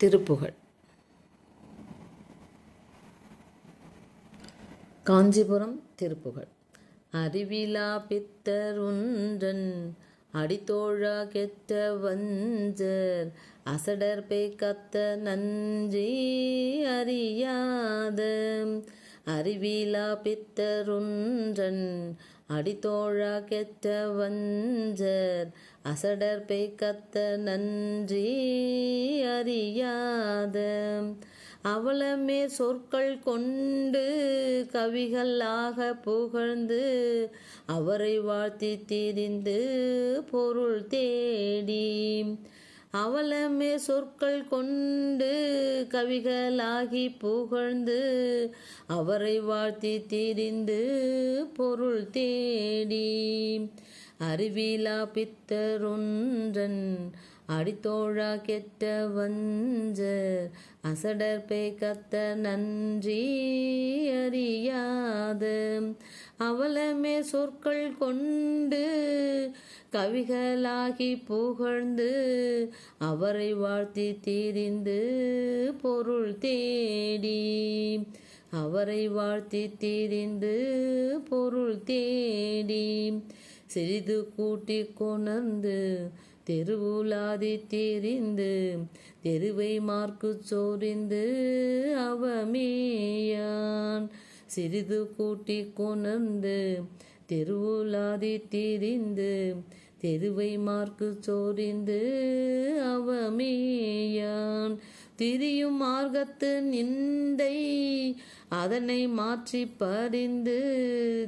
திருப்புகழ் காஞ்சிபுரம் திருப்புகழ் அறிவிலா பித்தருன்றன் அடித்தோழா கெட்ட வஞ்சர் அசடர் பே கத்த நன்றி அறியாத அறிவிலா பித்தருன்றன் அடித்தோழா கெட்ட வஞ்சர் அசடர் பேய் கத்த நன்றி அறியாத. அவலமே சொற்கள் கொண்டு கவிகளாக புகழ்ந்து அவரை வாழ்த்தி திரிந்து பொருள் தேடி. அவலமே சொற்கள் கொண்டு கவிகளாகி புகழ்ந்து அவரை வாழ்த்தி திரிந்து பொருள் தேடி. அறிவிலா பித்தருன்றன் அடித்தோழா கெட்ட வஞ்சர் அசடர் கத்த நன்றி அறியாத. அவலமே சொற்கள் கொண்டு கவிகளாகி புகழ்ந்து அவரை வாழ்த்தி திரிந்து பொருள் தேடி. அவரை வாழ்த்தி திரிந்து பொருள் தேடி. சிறிது கூட்டி கொணர்ந்து தெருவுலாதி தெரிந்து தெருவை மார்க்கு சோரிந்து அவமேயான். சிறிது கூட்டி கொணர்ந்து தெருவுலாதி திரிந்து தெருவை மார்க்கு சோரிந்து அவமேயான். திரியும் மார்க்கத்து நிந்தை அதனை மாற்றி பறிந்து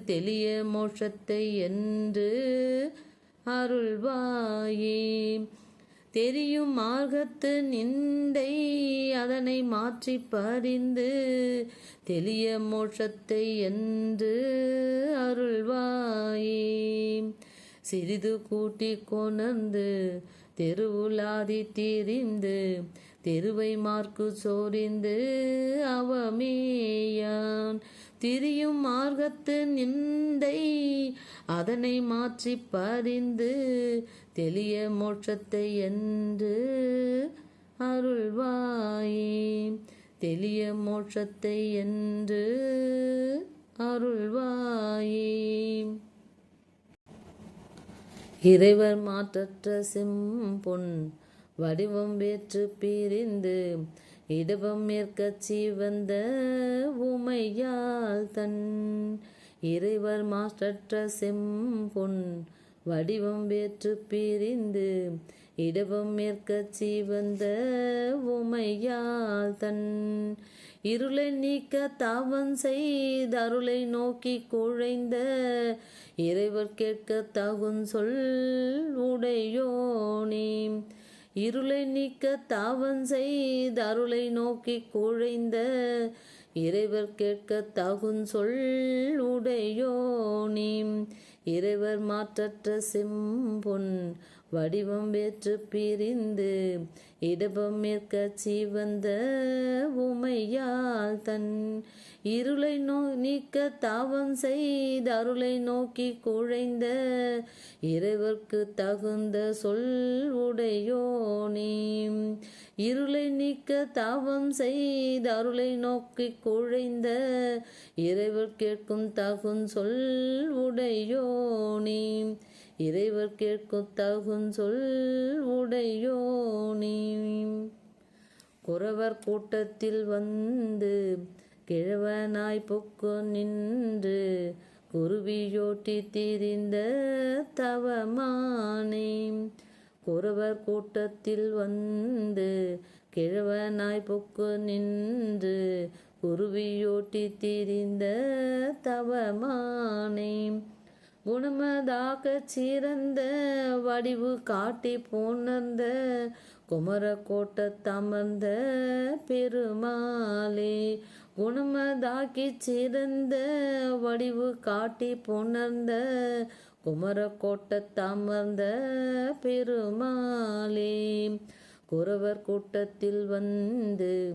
தெளிய மோட்சத்தை என்று அருள்வாயே. தெரியும் மார்க்கத்து நிந்தை அதனை மாற்றி பறிந்து தெளிய மோட்சத்தை என்று அருள்வாயே. சிறிது கூட்டி கொணர்ந்து தெருவுலாதி திரிந்து தெருவை மார்க்கு சோரிந்து அவமேயான். திரியும் மார்க்கத்து நிந்தை அதனை மாற்றி பறிந்து தெளிய மோட்சத்தை என்று அருள்வாயே. தெளிய மோட்சத்தை என்று அருள்வாயே. இறைவர் மாற்றற்ற சிம்பொன் வடிவம் வேற்று பிரிந்து இடபம் மேற்கச் சிவந்த உமையால் தன் இறைவர் மாற்றற்ற செம்பொன் வடிவம் வேற்று பிரிந்து இடபம் மேற்கச் சிவந்த உமையால் தன் இருளை நீக்க தாவன் செய்தருளை நோக்கி குழைந்த இறைவர் கேட்க தகுன் சொல் உடையோ இருளை நீக்க தாவன் செய்தருளை நோக்கி குழைந்த இறைவர் கேட்க தகுன் சொல் உடையோனே. இறைவர் மாற்றற்ற செம்பொன் வடிவம் வேற்று பிரிந்து இடபம் மேற்க சிவந்த உமையால் தன் இருளை நோ நீக்க தாவம் செய்த அருளை நோக்கி குழைந்த இறைவர்க்கு தகுந்த சொல் உடையோனே. இருளை நீக்க தாவம் செய்த அருளை நோக்கி குழைந்த இறைவர் கேட்கும் தகுந்த சொல் உடையோனே. இறைவர் கேட்கும் தகுந்த சொல் உடையோனே. குறவர் கூட்டத்தில் வந்து கிழவனாய் பொக்கு நின்று குருவியோட்டி திரிந்த தவமானே. குறவர் கூட்டத்தில் வந்து கிழவனாய் பொக்கு நின்று குருவியோட்டி திரிந்த தவமானே. குணமதாக சிறந்த வடிவு காட்டி போனந்த குமர கோட்டத்தமர்ந்த பெருமாளே. குணமதாக்கி சிறந்த வடிவு காட்டி புணர்ந்த குமர கோட்டத்தமர்ந்த பெருமாளே. குறவர் கூட்டத்தில் வந்து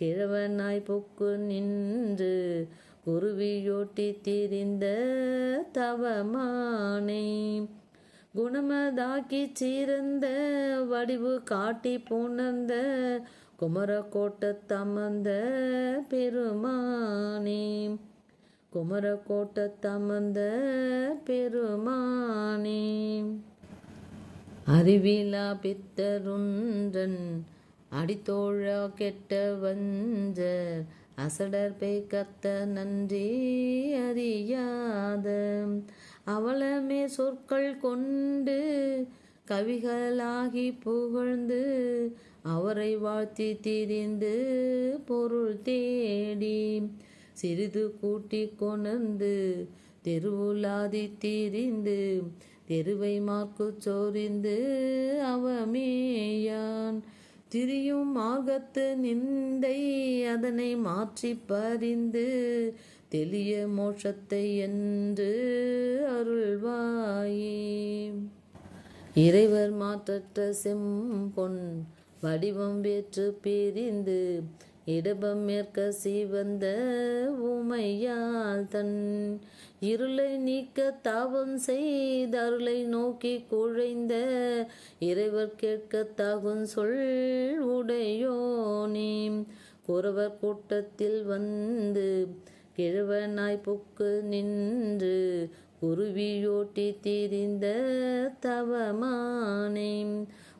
கிழவனாய் பொக்கு நின்று குருவியோட்டி திரிந்த தவமானே. குணமதாக்கி சீர்ந்த வடிவு காட்டி புணர்ந்த குமரக்கோட்டத்தமர்ந்த பெருமானே. குமரக்கோட்டத்தமர்ந்த பெருமானே. அறிவிலா பித்தருன்றன் அடித்தோழா கெட்ட வஞ்சர் அசடர் கத்த நன்றி அறியாத. அவளமே சொற்கள் கொண்டு கவிகளாகி புகழ்ந்து அவரை வாழ்த்தி திரிந்து பொருள் தேடி சிறிது கூட்டி கொணர்ந்து தெருவுலாதி திரிந்து தெருவை மார்க்கு சோரிந்து அவமேயான். திரியும் மார்க்கத்து நிந்தை அதனை மாற்றி பறிந்து தெளிய மோஷத்தை என்று அருள்வாயே. இறைவர் மாற்றற்ற செம்பொன் வடிவம் வேற்று பிரிந்து இடபம் மேற்க சிவந்த உமையால் தன் இருளை நீக்க தாவம் செய்தருளை நோக்கி குழைந்த இறைவர் கேட்க தாகும் சொல் உடையோனே. குறவர் கூட்டத்தில் வந்து கிழவனாய் புக்கு நின்று குருவியோட்டி திரிந்த தவமானே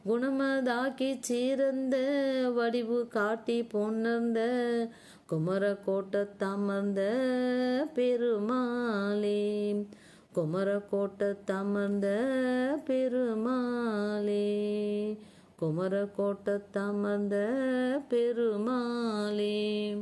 குணமதாக்கி சீரந்த வடிவு காட்டி பொன்னர்ந்த குமரக்கோட்டத்தமர்ந்த பெருமாளே. குமரக்கோட்டத்தமர்ந்த பெருமாளே. குமரக்கோட்டத்தமர்ந்த பெருமாளே.